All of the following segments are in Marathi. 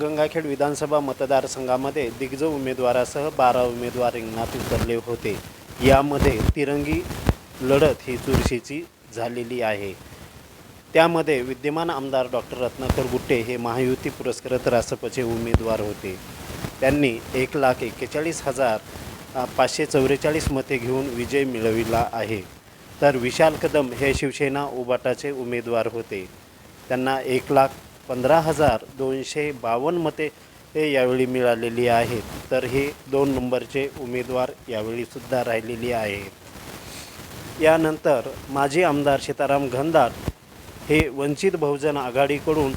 गंगाखेड विधानसभा मतदारसंघामध्ये दिग्गज उमेदवारासह बारा उमेदवार रिंगणात उतरले होते. यामध्ये तिरंगी लढत ही चुरशीची झालेली आहे. त्यामध्ये विद्यमान आमदार डॉक्टर रत्नाकर गुट्टे हे महायुती पुरस्कृत रासपचे उमेदवार होते. त्यांनी एक लाख एक्केचाळीस हजार पाचशे चौवेचाळीस मते घेऊन विजय मिळविला आहे. तर विशाल कदम हे शिवसेना उबाटाचे उमेदवार होते. त्यांना एक लाख पंधरा हजार दोनशे बावन्न मते हे यावेळी मिळालेली आहेत. तर हे दोन नंबरचे उमेदवार यावेळीसुद्धा राहिलेली आहेत. यानंतर माजी आमदार सीताराम घनदाट हे वंचित बहुजन आघाडीकडून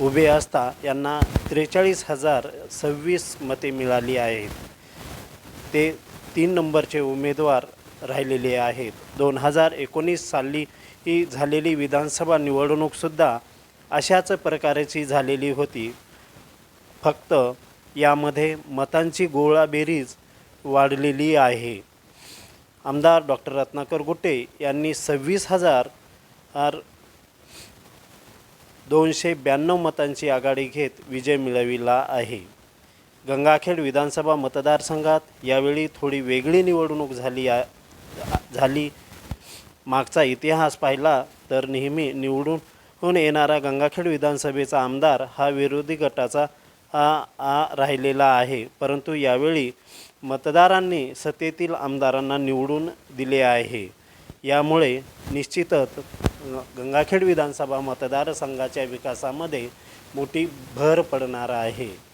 उभे असता यांना त्रेचाळीस हजार सव्वीस मते मिळाली आहेत. ते तीन नंबरचे उमेदवार राहिलेले आहेत. दोन हजार एकोणीस साली ही झालेली विधानसभा निवडणूकसुद्धा अशाच प्रकारची झालेली होती. फक्त यामध्ये मतांची गोळाबेरीज वाढलेली आहे. आमदार डॉक्टर रत्नाकर गुट्टे यांनी सव्वीस हजार आर दोनशे ब्याण्णव मतांची आघाडी घेत विजय मिळविला आहे. गंगाखेड विधानसभा मतदारसंघात यावेळी थोडी वेगळी निवडणूक झाली आ झाली. मागचा इतिहास पाहिला तर नेहमी निवडून होऊन येणारा गंगाखेड विधानसभेचा आमदार हा विरोधी गटाचा आ, आ राहिलेला आहे. परंतु यावेळी मतदारांनी सत्तेतील आमदारांना निवडून दिले आहे. यामुळे निश्चितच गंगाखेड विधानसभा मतदारसंघाच्या विकासामध्ये मोठी भर पडणार आहे.